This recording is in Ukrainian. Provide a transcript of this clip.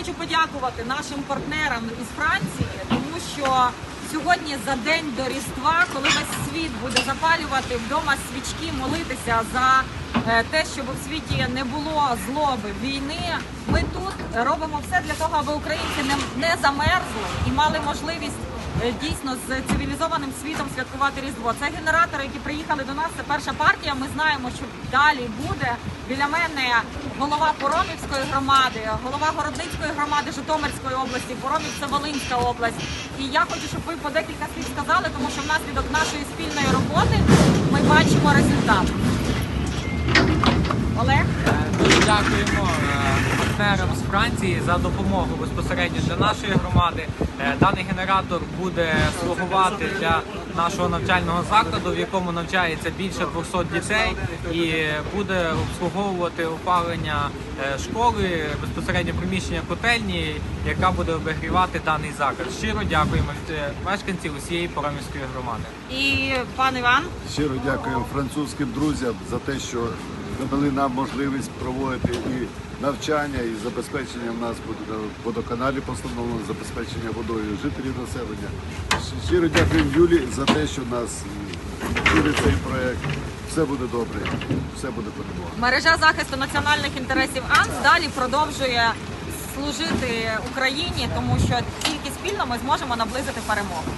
хочу подякувати нашим партнерам із Франції, тому що сьогодні за день до Різдва, коли весь світ буде запалювати вдома свічки, молитися за е, те, щоб у світі не було злоби війни. Ми тут робимо все для того, аби українці не, замерзли і мали можливість е, дійсно з цивілізованим світом святкувати Різдво. Це генератори, які приїхали до нас. Це перша партія. Ми знаємо, що далі буде. Біля мене голова Поромівської громади, голова Городницької громади Житомирської області, Поромів це Волинська область. І я хочу, щоб ви по декілька слів сказали, тому що внаслідок нашої спільної роботи ми бачимо результат. Олег. Дуже дякуємо е, партнерам з Франції за допомогу безпосередньо для нашої громади. Е, Даний генератор буде слугувати для нашого навчального закладу, в якому навчається більше 200 дітей, і буде обслуговувати опалення е, школи безпосередньо приміщення котельні, яка буде обігрівати даний заклад. Щиро дякуємо від е, мешканців усієї Поромівської громади. І пан Іван. Щиро дякуємо французьким друзям за те, що надали нам можливість проводити і навчання, і забезпечення в нас буде водоканалі постановлено забезпечення водою жителів населення. Щиро дякуємо Юлі за те, що нас вчили цей проект. Все буде добре, все буде перемога. Мережа захисту національних інтересів АНС далі продовжує служити Україні, тому що тільки спільно ми зможемо наблизити перемогу.